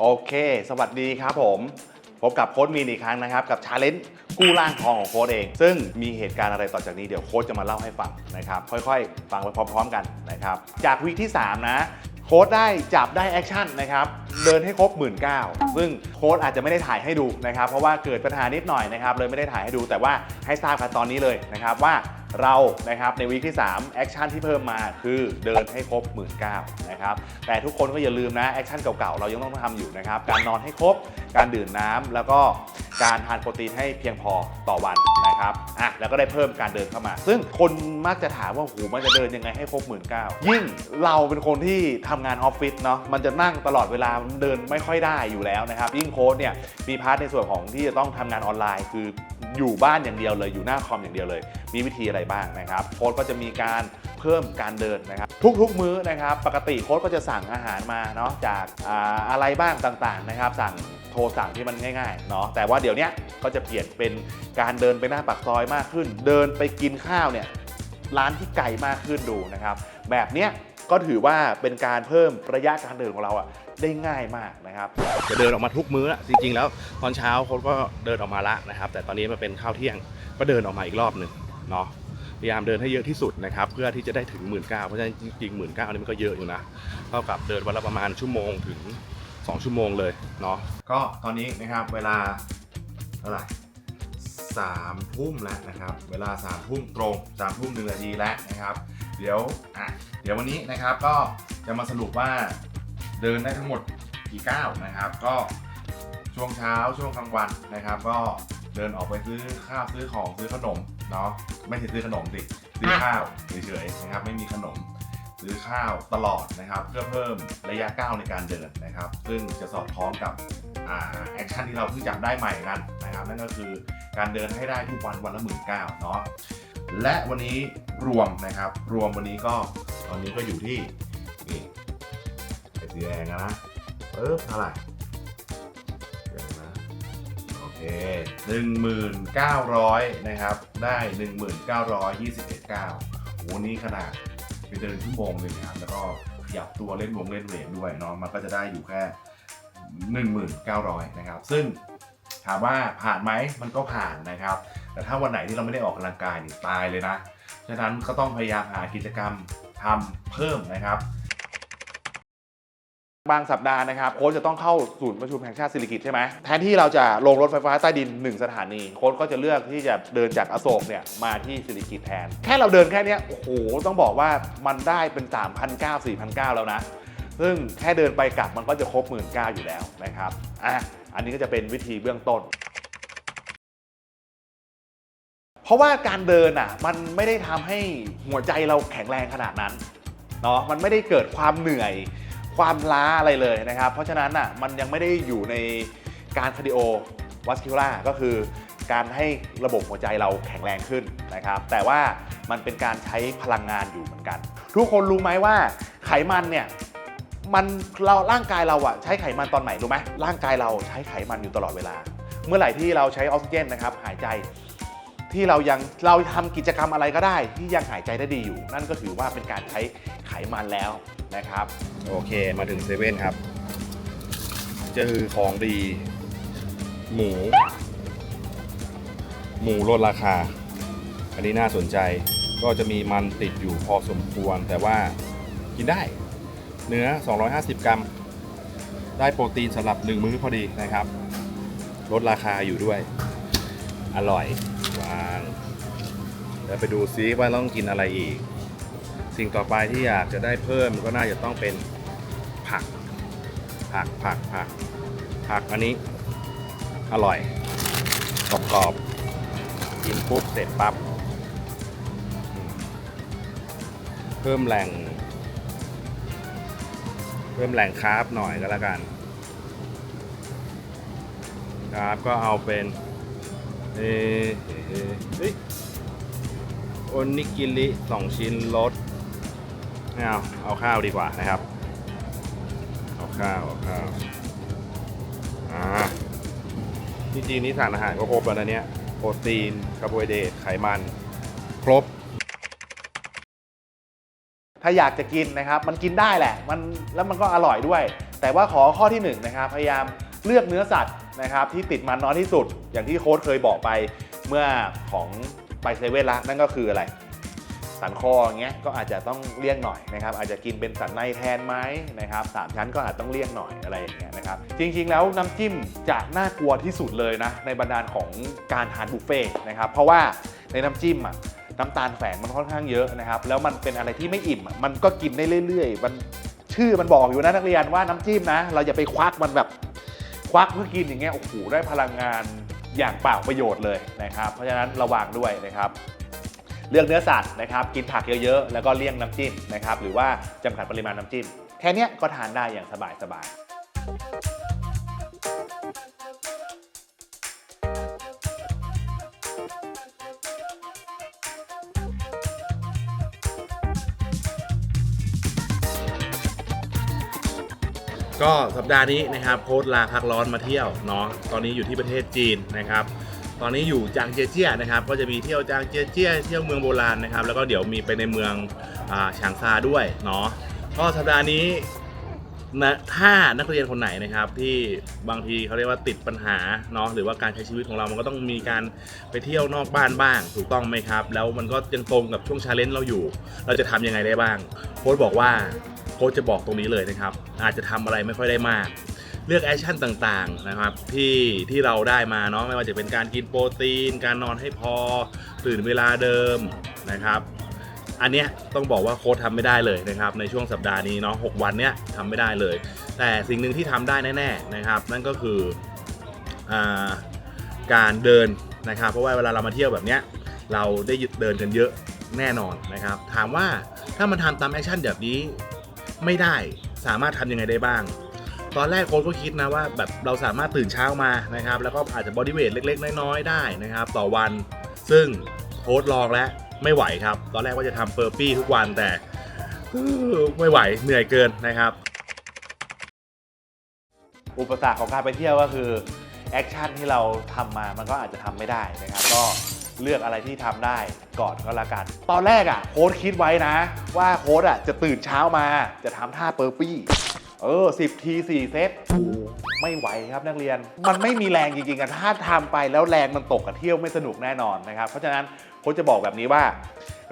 โอเค สวัสดีครับผม พบกับโค้ดมีนอีกครั้งนะครับ กับชาเลนจ์กู้ร่างทองของโค้ดเอง ซึ่งมีเหตุการณ์อะไรต่อจากนี้เดี๋ยวโค้ดจะมาเล่าให้ฟังนะครับ ค่อยๆ ฟังไปพร้อมๆกันนะครับ จากวีคที่ 3 นะ โค้ดได้จับได้แอคชั่นนะครับ เดินให้ครบ1 9ื่นเก้าซึ่งโค้ดอาจจะไม่ได้ถ่ายให้ดูนะครับ เพราะว่าเกิดปัญหานิดหน่อยนะครับ เลยไม่ได้ถ่ายให้ดู แต่ว่าให้ทราบกันตอนนี้เลยนะครับว่า เรานะครับในวีคที่ 3 แอคชั่นที่เพิ่มมาคือเดินให้ครบ 1 9ื่นนะครับแต่ทุกคนก็อย่าลืมนะ แอคชั่นเก่าๆ เรายังต้องทำอยู่นะครับ การนอนให้ครบ การดื่มน้ำแล้วก็ การทานโปรตีนให้เพียงพอต่อวันนะครับอะแล้วก็ได้เพิ่มการเดินเข้ามา ซึ่งคนมักจะถามว่าหูมันจะเดินยังไงให้ครบหมื่นเก้ายิ่งเราเป็นคนที่ทำงานออฟฟิศเนาะมันจะนั่งตลอดเวลาเดินไม่ค่อยได้อยู่แล้วนะครับยิ่งโค้ดเนี่ยมีพาร์ทในส่วนของที่จะต้องทำงานออนไลน์ คืออยู่บ้านอย่างเดียวเลยอยู่หน้าคอมอย่างเดียวเลย มีวิธีอะไรบ้างนะครับโค้ดก็จะมีการเพิ่มการเดินนะครับ ทุกๆมื้อนะครับ ปกติโค้ดก็จะสั่งอาหารมาเนาะจากอาอะไรบ้างต่างๆนะครับ สั่งโทรสั่งที่มันง่ายๆเนาะแต่ว่าเดี๋ยวนี้ก็จะเปลี่ยนเป็นการเดินไปหน้าปากซอยมากขึ้น เดินไปกินข้าวเนี่ยร้านที่ไกลมากขึ้นดูนะครับ แบบเนี้ยก็ถือว่าเป็นการเพิ่มระยะการเดินของเราอะได้ง่ายมากนะครับ จะเดินออกมาทุกมื้ออะจริงๆ แล้วตอนเช้าเขาก็เดินออกมาละนะครับ แต่ตอนนี้มาเป็นข้าวเที่ยงก็เดินออกมาอีกรอบหนึ่งเนาะ พยายามเดินให้เยอะที่สุดนะครับเพื่อที่จะได้ถึง1 9ื่นเพราะฉะนั้นจริงๆหมื่นเก้านี่มันก็เยอะอยู่นะเท่ากับเดินวันละประมาณชั่วโมงถึง 2 ชั่วโมงเลยเนาะก็ตอนนี้นะครับเวลาเท่าไหร่สามทุ่มแล้วนะครับ เวลาสามทุ่มตรงสามทุ่มหนึ่งนาทีแล้วนะครับ เดี๋ยวอะเดี๋ยววันนี้นะครับก็จะมาสรุปว่าเดินได้ทั้งหมดกี่ก้าวนะครับ ก็ช่วงเช้าช่วงกลางวันนะครับ ก็เดินออกไปซื้อข้าวซื้อของซื้อขนม เนาะไม่ใช่ซื้อขนมสิซื้อข้าวเฉยๆนะครับ ไม่มีขนมซื้อข้าวตลอดนะครับ เพื่อเพิ่มระยะก้าวในการเดินนะครับ ซึ่งจะสอดคล้องกับแอคชั่นที่เราเพิ่งจับได้ใหม่กันนะครับ นั่นก็คือการเดินให้ได้ทุกวันวันละหมื่นเก้าเนาะและวันนี้รวมนะครับ รวมวันนี้ก็ตอนนี้ก็อยู่ที่นี่สีแดงนะปึ๊บเท่าไหร่ เคหนึ่งหมื่นเก้าร้อยนะครับ ได้หนึ่งหมื่นเก้าร้อยยี่สิบเอ็ดเก้าวโหนี่ขนาดไปเดินชั่วโมงหนึ่งนะครับ แล้วก็ขยับตัวเล่นวงเล่นเวทด้วยเนาะ มันก็จะได้อยู่แค่1,900นะครับ ซึ่งถามว่าผ่านไหมมันก็ผ่านนะครับ แต่ถ้าวันไหนที่เราไม่ได้ออกกำลังกายนี่ตายเลยนะ ฉะนั้นก็ต้องพยายามหากิจกรรมทำเพิ่มนะครับ บางสัปดาห์นะครับโค้ชจะต้องเข้าศูนย์ประชุมแห่งชาติสิริกิติ์ใช่ไหมแทนที่เราจะลงรถไฟฟ้าใต้ดิน 1 สถานี โค้ชก็จะเลือกที่จะเดินจากอโศกเนี่ยมาที่สิริกิติ์แทน แค่เราเดินแค่นี้โอ้โห ต้องบอกว่ามันได้เป็น 3,900 4,900 แล้วนะ ซึ่งแค่เดินไปกลับมันก็จะครบ1 9ื่นอยู่แล้วนะครับอะอันนี้ก็จะเป็นวิธีเบื้องต้นเพราะว่าการเดินอะมันไม่ได้ทำให้หัวใจเราแข็งแรงขนาดนั้นเนาะมันไม่ได้เกิดความเหนื่อย ความล้าอะไรเลยนะครับ เพราะฉะนั้นอะมันยังไม่ได้อยู่ในการคาร์ดิโอวัสคิวล่าก็คือการให้ระบบหัวใจเราแข็งแรงขึ้นนะครับ แต่ว่ามันเป็นการใช้พลังงานอยู่เหมือนกัน ทุกคนรู้ไหมว่าไขมันเนี่ยมันเราร่างกายเราอะใช้ไขมันตอนไหนรู้ไหมร่างกายเราใช้ไขมันอยู่ตลอดเวลา เมื่อไหร่ที่เราใช้ออกซิเจนนะครับหายใจ ที่เรายังเราทำกิจกรรมอะไรก็ได้ ที่ยังหายใจได้ดีอยู่ นั่นก็ถือว่าเป็นการใช้ไขมันแล้วนะครับ โอเคมาถึงเซเว่นครับเจอของดี หมู หมูลดราคา อันนี้น่าสนใจก็จะมีมันติดอยู่พอสมควร แต่ว่ากินได้ เนื้อ 250 กรัม ได้โปรตีนสำหรับ 1 มื้อพอดีนะครับ ลดราคาอยู่ด้วย อร่อย วางแล้วไปดูซิว่าต้องกินอะไรอีก สิ่งต่อไปที่อยากจะได้เพิ่มก็น่าจะต้องเป็นผัก ผักผักผัก ผักอันนี้ อร่อยกรอบๆกินปุ๊บเสร็จปั๊บเพิ่มแหล่ง เพิ่มแหล่งคาร์บหน่อยก็แล้วกัน คาร์บก็เอาเป็น เออเฮ้ยโอนิกิริสองชิ้นลดไม่เอาเอาข้าวดีกว่านะครับ เอาข้าวเอาข้าวอ่าจริงๆนี่สารอาหารก็ครบแล้วนะเนี่ยโปรตีนคาร์โบไฮเดรตไขมัน ครบ ถ้าถ้าอยากจะกินนะครับ มันกินได้แหละ มันแล้วมันก็อร่อยด้วย แต่ว่าขอข้อที่หนึ่งนะครับ พยายามเลือกเนื้อสัตว์ นะครับที่ติดมันน้อยที่สุด อย่างที่โค้ชเคยบอกไปเมื่อของไปเซเว่นละนั่นก็คืออะไร สันคออย่างเงี้ยก็อาจจะต้องเลี่ยงหน่อยนะครับ อาจจะกินเป็นสันในแทนไหมนะครับสามชั้นก็อาจต้องเลี่ยงหน่อยอะไรอย่างเงี้ยนะครับ จริงๆแล้วน้ำจิ้มจะน่ากลัวที่สุดเลยนะในบรรดาของการทานบุฟเฟ่ต์นะครับ เพราะว่าในน้ำจิ้มอะน้ำตาลแฝงมันค่อนข้างเยอะนะครับ แล้วมันเป็นอะไรที่ไม่อิ่ม มันก็กินได้เรื่อยๆ มันชื่อมันบอกอยู่นะนักเรียนว่าน้ำจิ้มนะ เราอย่าไปควักมันแบบ ควักเพื่อกินอย่างเงี้ยโอ้โหได้พลังงานอย่างเปล่าประโยชน์เลยนะครับ เพราะฉะนั้นระวังด้วยนะครับเลือกเนื้อสัตว์นะครับกินผักเยอะๆ แล้วก็เลี่ยงน้ำจิ้มนะครับหรือว่าจำกัดปริมาณน้ำจิ้ม แค่นี้ก็ทานได้อย่างสบายๆ ก็สัปดาห์นี้นะครับโค้ดลาพักร้อนมาเที่ยวเนาะตอนนี้อยู่ที่ประเทศจีนนะครับ ตอนนี้อยู่จางเจียเจียนะครับ ก็จะมีเที่ยวจางเจียเจียเที่ยวเมืองโบราณนะครับ แล้วก็เดี๋ยวมีไปในเมืองอาฉางซาด้วยเนาะก็สัปดาห์นี้นะถ้านักเรียนคนไหนนะครับที่บางทีเขาเรียกว่าติดปัญหาเนาะหรือว่าการใช้ชีวิตของเรามันก็ต้องมีการไปเที่ยวนอกบ้านบ้าง ถูกต้องไหมครับ แล้วมันก็ยังตรงกับช่วงชาเลนจ์เราอยู่ เราจะทำยังไงได้บ้างโค้ดบอกว่า ค้ดจะบอกตรงนี้เลยนะครับ อาจจะทำอะไรไม่ค่อยได้มาก เลือกแอคชั่นต่างๆนะครับที่ที่เราได้มาเนาะไม่ว่าจะเป็นการกินโปรตีน การนอนให้พอ ตื่นเวลาเดิมนะครับอันเนี้ยต้องบอกว่าโค้ดทำไม่ได้เลยนะครับในช่วงสัปดาห์นี้เนาะหกวันเนี้ยทำไม่ได้เลย แต่สิ่งหนึ่งที่ทำได้แน่ๆนะครับ นั่นก็คืออการเดินนะครับ เพราะว่าเวลาเรามาเที่ยวแบบเนี้ยเราได้เดินกันเยอะแน่นอนนะครับ ถามว่าถ้ามันทำตามแอคชั่นแบบนี้ ไม่ได้สามารถทำยังไงได้บ้าง ตอนแรกโค้ชก็คิดนะว่าแบบเราสามารถตื่นเช้ามานะครับ แล้วก็อาจจะบอดี้เวทเล็ก ๆ น้อยๆได้นะครับ ต่อวันซึ่งโค้ชลองแล้วไม่ไหวครับ ตอนแรกว่าจะทำเปอร์ปี้ทุกวันแต่ไม่ไหวเหนื่อยเกินนะครับ อุปสรรคของการไปเที่ยวก็คือแอคชั่นที่เราทำมามันก็อาจจะทำไม่ได้นะครับก็ เลือกอะไรที่ทำได้ก่อนก็แล้วกัน ตอนแรกอะโค้ดคิดไว้นะ ว่าโค้ดอะจะตื่นเช้ามาจะทำท่าเปอร์ปี้เออ10ที4เซตไม่ไหวครับนักเรียน มันไม่มีแรงจริงๆอะถ้าทำไปแล้วแรงมันตกกับเที่ยวไม่สนุกแน่นอนนะครับ เพราะฉะนั้นโค้ชจะบอกแบบนี้ว่า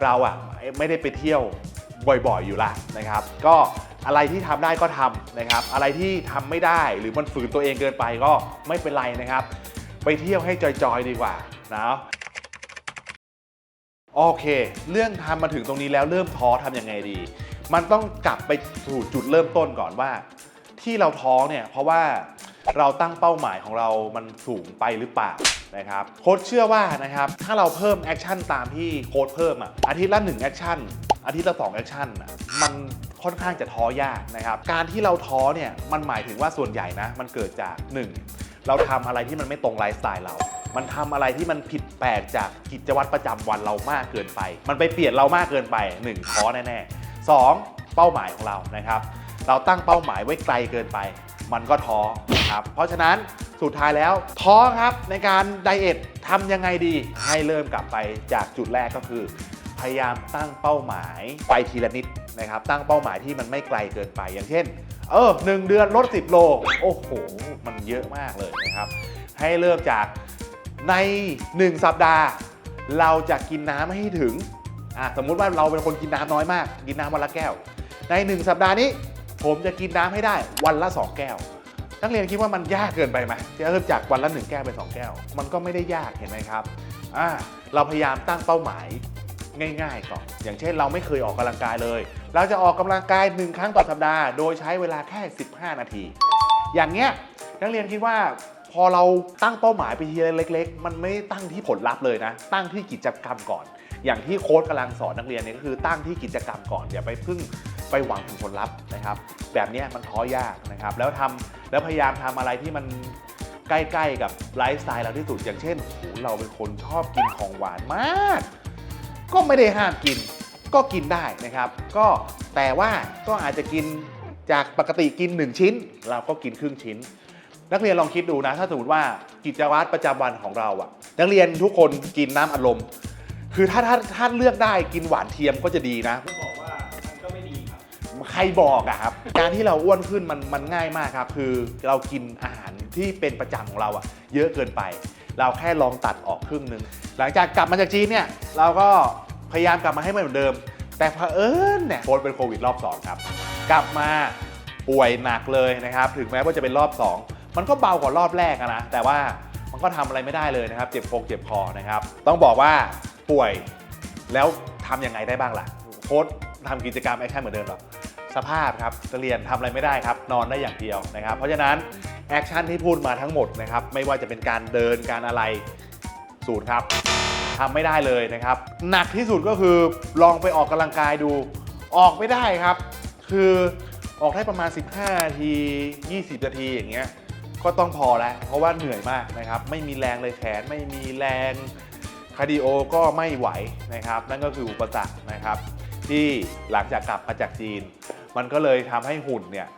เราอะไม่ได้ไปเที่ยวบ่อยๆอยู่ละนะครับ ก็อะไรที่ทำได้ก็ทำนะครับ อะไรที่ทำไม่ได้หรือมันฝืนตัวเองเกินไปก็ไม่เป็นไรนะครับ ไปเที่ยวให้จอยๆดีกว่านะ โอเค เรื่องทำมาถึงตรงนี้แล้วเริ่มท้อทำยังไงดี มันต้องกลับไปสู่จุดเริ่มต้นก่อนว่า ที่เราท้อเนี่ยเพราะว่าเราตั้งเป้าหมายของเรามันสูงไปหรือเปล่านะครับโค้ชเชื่อว่านะครับถ้าเราเพิ่มแอคชั่นตามที่โค้ชเพิ่มอะอาทิตย์ละ1แอคชั่นอาทิตย์ละ2แอคชั่นอะมันค่อนข้างจะท้อยากนะครับการที่เราท้อเนี่ยมันหมายถึงว่าส่วนใหญ่นะมันเกิดจาก 1. เราทำอะไรที่มันไม่ตรงไลฟ์สไตล์เรา มันทำอะไรที่มันผิดแปลกจากกิจวัตรประจำวันเรามากเกินไป มันไปเปลี่ยนเรามากเกินไป 1. ท้อแน่ๆ 2. เป้าหมายของเรานะครับ เราตั้งเป้าหมายไว้ไกลเกินไป มันก็ท้อครับเพราะฉะนั้นสุดท้ายแล้วท้อครับในการไดเอททำยังไงดี ให้เริ่มกลับไปจากจุดแรกก็คือ พยายามตั้งเป้าหมายไปทีละนิดนะครับ ตั้งเป้าหมายที่มันไม่ไกลเกินไป อย่างเช่น เออหนึ่งเดือนลด10 โล โอ้โห มันเยอะมากเลยนะครับ ให้เริ่มจาก ใน 1 สัปดาห์ เราจะกินน้ำให้ถึงสมมุติว่าเราเป็นคนกินน้ำน้อยมาก กินน้ำวันละแก้ว ใน 1 สัปดาห์นี้ ผมจะกินน้ำให้ได้วันละ 2 แก้ว นักเรียนคิดว่ามันยากเกินไปไหมจะเริ่มจากวันละ 1 แก้วเป็น 2 แก้ว มันก็ไม่ได้ยากเห็นไหมครับเราพยายามตั้งเป้าหมายง่ายๆก่อน อย่างเช่นเราไม่เคยออกกำลังกายเลย เราจะออกกำลังกายหนึ่งครั้งต่อสัปดาห์ โดยใช้เวลาแค่ 15 นาที อย่างเงี้ยนักเรียนคิดว่า อเราตั้งเป้าหมายไปทีเล็ก ๆ มันไม่ตั้งที่ผลลัพธ์เลยนะ ตั้งที่กิจกรรมก่อน อย่างที่โค้ชกำลังสอนนักเรียนเนี่ยก็คือตั้งที่กิจกรรมก่อนอย่าไปพึ่งไปหวังถึงผลลัพธ์นะครับ แบบนี้มันท้อยากนะครับ แล้วทำแล้วพยายามทำอะไรที่มันใกล้ๆกับไลฟ์สไตล์เราที่สุดอย่างเช่นโหเราเป็นคนชอบกินของหวานมาก ก็ไม่ได้ห้ามกิน ก็กินได้นะครับ ก็แต่ว่าก็อาจจะกินจากปกติกิน 1 ชิ้น เราก็กินครึ่งชิ้น นักเรียนลองคิดดูนะ ถ้าสมมติว่ากิจวัตรประจำวันของเราอะนักเรียนทุกคนกินน้ำอัดลมคือถ้าถ้าถ้าเลือกได้กินหวานเทียมก็จะดีนะบอกว่ามันก็ไม่ดีรบอกอะครับ การที่เราอ้วนขึ้นมันมันง่ายมากครับ คือเรากินอาหารที่เป็นประจำของเราอะเยอะเกินไป เราแค่ลองตัดออกครึ่งหนึ่งหลังจากกลับมาจากจีนเนี่ยเราก็พยายามกลับมาให้มันเหมือนเดิม แต่เผอิญเนี่ยโค้ชเป็นโควิดรอบสองครับ กลับมาป่วยหนักเลยนะครับ ถึงแม้ว่าจะเป็นรอบ 2 มันก็เบากว่ารอบแรกนะ แต่ว่ามันก็ทำอะไรไม่ได้เลยนะครับ เจ็บโฟกเจ็บคอนะครับ ต้องบอกว่าป่วยแล้วทำยังไงได้บ้างล่ะ โค้ชทำกิจกรรมแอคชั่นเหมือนเดิมหรอ สภาพครับจะเรียนทำอะไรไม่ได้ครับ นอนได้อย่างเดียวนะครับ เพราะฉะนั้นแอคชั่นที่พูดมาทั้งหมดนะครับ ไม่ว่าจะเป็นการเดินการอะไรศูนย์ครับทำไม่ได้เลยนะครับ หนักที่สุดก็คือลองไปออกกำลังกายดู ออกไม่ได้ครับ คือออกได้ประมาณ 15นาที 20 นาทีอย่างเงี้ย ก็ต้องพอแล้วเพราะว่าเหนื่อยมากนะครับ ไม่มีแรงเลยแขนไม่มีแรงคาร์ดิโอก็ไม่ไหวนะครับ นั่นก็คืออุปสรรคนะครับ ที่หลังจากกลับมาจากจีน มันก็เลยทำให้หุ่นเนี่ย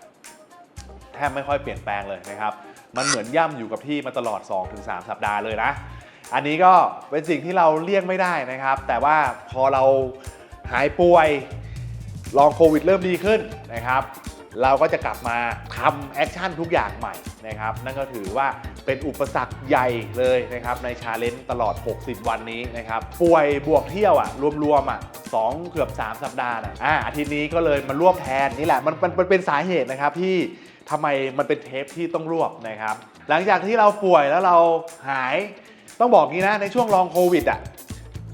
แทบไม่ค่อยเปลี่ยนแปลงเลยนะครับ มันเหมือนย่ำอยู่กับที่มาตลอด 2-3 สัปดาห์เลยนะ อันนี้ก็เป็นสิ่งที่เราเลี่ยงไม่ได้นะครับ แต่ว่าพอเราหายป่วยลองโควิดเริ่มดีขึ้นนะครับ เราก็จะกลับมาทำแอคชั่นทุกอย่างใหม่นะครับ นั่นก็ถือว่าเป็นอุปสรรคใหญ่เลยนะครับ ในชาเลนจ์ตลอด 60 วันนี้นะครับ ป่วยบวกเที่ยวอะ รวมๆอะสองเกือบ 3 สัปดาห์นะอ่าอาทิตย์นี้ก็เลยมารวบแทนนี่แหละ มันมันเป็นสาเหตุนะครับที่ทำไมมันเป็นเทปที่ต้องรวบนะครับ หลังจากที่เราป่วยแล้วเราหายต้องบอกงี้นะในช่วงลองโควิดอะ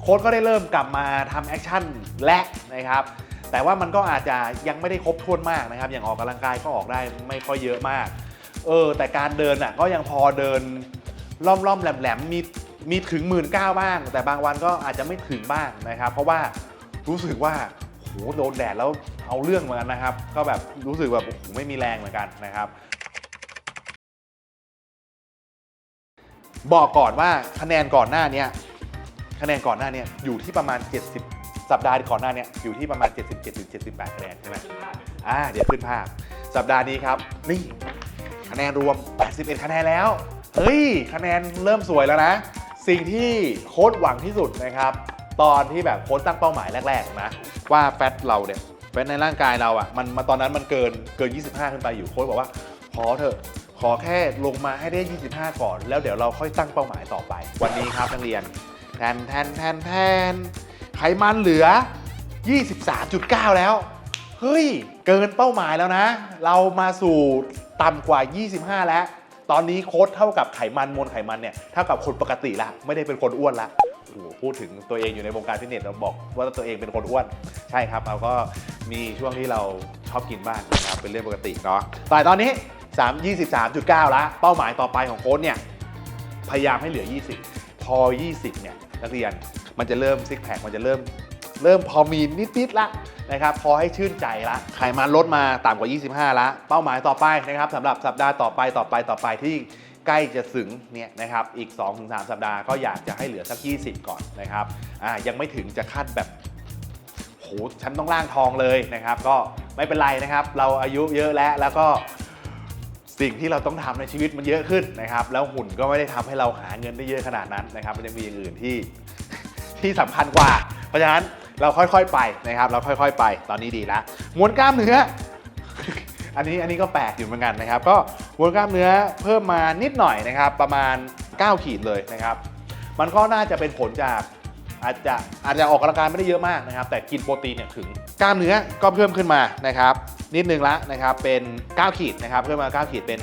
โค้ดก็ได้เริ่มกลับมาทำแอคชั่นและนะครับ แต่ว่ามันก็อาจจะยังไม่ได้ครบถ้วนมากนะครับ อย่างออกกำลังกายก็ออกได้ไม่ค่อยเยอะมาก เออ แต่การเดินอะก็ยังพอเดินล่อมๆแหลมๆมีมีถึงหมื่นเก้าบ้าง แต่บางวันก็อาจจะไม่ถึงบ้างนะครับ เพราะว่ารู้สึกว่าโหโดนแดดแล้วเอาเรื่องเหมือนกันนะครับ ก็แบบรู้สึกแบบโอ้โหไม่มีแรงเหมือนกันนะครับ บอกก่อนว่าคะแนนก่อนหน้านี้คะแนนก่อนหน้านี้อยู่ที่ประมาณ 70 สัปดาห์ก่อนหน้าเนี้ยอยู่ที่ประมาณ 77ถึง78คะแนนใช่ไหมอ่าเดี๋ยวขึ้นภาพ สัปดาห์นี้ครับ นี่คะแนนรวม 81 คะแนนแล้ว เฮ้ย คะแนนเริ่มสวยแล้วนะ สิ่งที่โค้ดหวังที่สุดนะครับ ตอนที่แบบโค้ดตั้งเป้าหมายแรกๆนะ ว่าแฟตเราเนี่ยแฟตในร่างกายเราอะ่ะมันมาตอนนั้นมันเกินเกิน 25 ขึ้นไปอยู่โค้ดบอกว่าขอเถอะขอแค่ลงมาให้ได้ 25 ก่อน แล้วเดี๋ยวเราค่อยตั้งเป้าหมายต่อไป วันนี้ครับนักเรียนแทนแทนแทนแทน มันเหลือ 23.9 แล้ว เฮ้ย เกินเป้าหมายแล้วนะ เรามาสู่ต่ำกว่า 25 แล้ว ตอนนี้โค้ดเท่ากับไขมันมวลไขมันเนี่ยเท่ากับคนปกติละ ไม่ได้เป็นคนอ้วนละโอ้โหพูดถึงตัวเองอยู่ในวงการฟิตเนสเราบอกว่าตัวเองเป็นคนอ้วน ใช่ครับ เราก็มีช่วงที่เราชอบกินบ้างนะครับ เป็นเรื่องปกติเนาะแต่ตอนนี้ 3 23.9 ละ เป้าหมายต่อไปของโค้ดเนี่ย พยายามให้เหลือ 20 พอ 20 เนี่ย นักเรียน มันจะเริ่มซิกแพคมันจะเริ่มเริ่มพอมีนิดๆละนะครับพอให้ชื่นใจละไขมันลดมาต่ำกว่า 25 ละ เป้าหมายต่อไปนะครับสำหรับสัปดาห์ต่อไปต่อไปต่อไปที่ใกล้จะถึงเนี่ยนะครับอีก 2-3 สัปดาห์ก็อยากจะให้เหลือสัก 20 ก่อนนะครับอ่ายังไม่ถึงจะคาดแบบโหฉันต้องล่างทองเลยนะครับ ก็ไม่เป็นไรนะครับ เราอายุเยอะแล้วแล้วก็สิ่งที่เราต้องทำในชีวิตมันเยอะขึ้นนะครับ แล้วหุ่นก็ไม่ได้ทำให้เราหาเงินได้เยอะขนาดนั้นนะครับ มันยังมีอย่างอื่นที่ ที่สำคัญกว่า เพราะฉะนั้นเราค่อยๆไปนะครับ เราค่อยๆไปตอนนี้ดีแล้วมวลกล้ามเนื้ออันนี้อันนี้ก็แปลกอยู่เหมือนกันนะครับ ก็มวลกล้ามเนื้อเพิ่มมานิดหน่อยนะครับ ประมาณ 9 ขีดเลยนะครับ มันก็น่าจะเป็นผลจากอาจจะอาจจะออกกำลังกายไม่ได้เยอะมากนะครับ แต่กินโปรตีนเนี่ยถึงกล้ามเนื้อก็เพิ่มขึ้นมานะครับ นิดนึงละนะครับ เป็น 9 ขีดนะครับเพิ่มมา 9 ขีดเป็น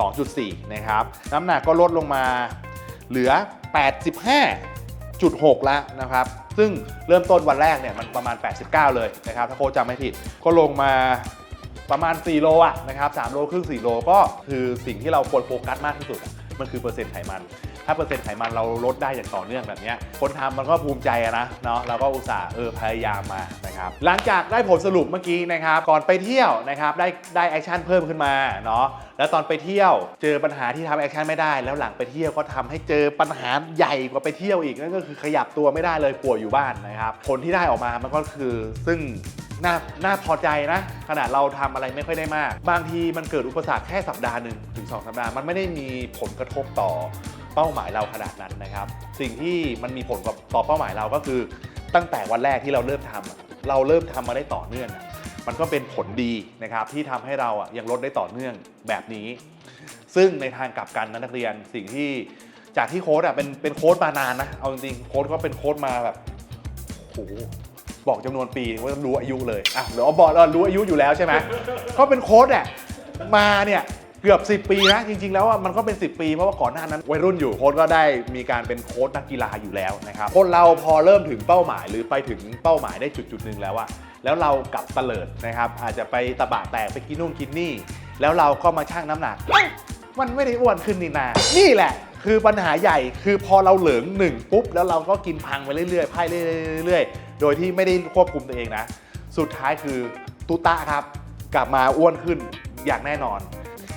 62.4 นะครับ น้ำหนักก็ลดลงมาเหลือ 0.6 แล้วนะครับ ซึ่งเริ่มต้นวันแรกเนี่ยมันประมาณ 89 เลยนะครับ ถ้าโค้ชจำไม่ผิด ก็ลงมาประมาณ 4 โลอะนะครับ3โลครึ่ง 4 โลก็คือสิ่งที่เราควรโฟกัสมากที่สุด มันคือเปอร์เซ็นต์ไขมัน ถ้าเปอร์เซ็นต์ไขมันเราลดได้อย่างต่อเนื่องแบบนี้คนทำมันก็ภูมิใจนะเนาะเราก็อุตส่าห์เออพยายามมานะครับหลังจากได้ผลสรุปเมื่อกี้นะครับก่อนไปเที่ยวนะครับได้ได้แอคชั่นเพิ่มขึ้นมาเนาะแล้วตอนไปเที่ยวเจอปัญหาที่ทำแอคชั่นไม่ได้ แล้วหลังไปเที่ยวก็ทำให้เจอปัญหาใหญ่กว่าไปเที่ยวอีกนั่นก็คือขยับตัวไม่ได้เลยป่วยอยู่บ้านนะครับผลที่ได้ออกมามันก็คือซึ่งน่าน่าพอใจนะ ขนาดเราทำอะไรไม่ค่อยได้มาก บางทีมันเกิดอุปสรรคแค่สัปดาห์หนึ่งถึง 2 สัปดาห์ มันไม่ได้มีผลกระทบต่อ เป้าหมายเราขนาดนั้นนะครับ สิ่งที่มันมีผลกับต่อเป้าหมายเราก็คือ ตั้งแต่วันแรกที่เราเริ่มทำเราเริ่มทำมาได้ต่อเนื่องมันก็เป็นผลดีนะครับที่ทำให้เราอะยังลดได้ต่อเนื่องแบบนี้ ซึ่งในทางกลับกันนะนักเรียนสิ่งที่จากที่โค้ดอะเป็นเป็นโค้ดมานานนะเอาจริงๆโค้ดก็เป็นโค้ดมาแบบโอ้โหบอกจำนวนปีว่ารู้อายุเลยอะเดี๋ยวเอาบอกรู้อายุอยู่แล้วใช่ไหมเขาเป็นโค้ดอะมาเนี่ย เกือบ 10 ปีนะ จริง ๆ แล้วอะมันก็เป็น 10 ปี เพราะว่าก่อนหน้านั้นวัยรุ่นอยู่โค้ดก็ได้มีการเป็นโค้ดนักกีฬาอยู่แล้วนะครับคนเราพอเริ่มถึงเป้าหมาย หรือไปถึงเป้าหมายได้จุดจุดๆหนึ่งแล้วอะแล้วเรากลับเตลิดนะครับอาจจะไปตะบะแตกไปกินนู่นกินนี่ แล้วเราก็มาชั่งน้ำหนักเอ้ยมันไม่ได้อ้วนขึ้นนี่นา นี่แหละ คือปัญหาใหญ่คือพอเราเหลืองหนึ่งปุ๊บแล้วเราก็กินพังไปเรื่อยๆไพ่เรื่อยๆ โดยที่ไม่ได้ควบคุมตัวเองนะ สุดท้ายคือตุตะครับ กลับมาอ้วนขึ้นอย่างแน่นอน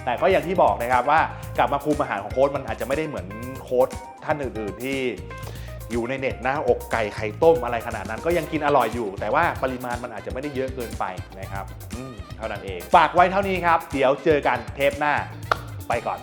แต่ก็อย่างที่บอกนะครับว่ากลับมาคุมอาหารของโค้ดมันอาจจะไม่ได้เหมือนโค้ดท่านอื่น ๆ ที่อยู่ในเน็ตหน้าอกไก่ไข่ต้มอะไรขนาดนั้นก็ยังกินอร่อยอยู่ แต่ว่าปริมาณมันอาจจะไม่ได้เยอะเกินไปนะครับเท่านั้นเอง ฝากไว้เท่านี้ครับ เดี๋ยวเจอกันเทปหน้าไปก่อน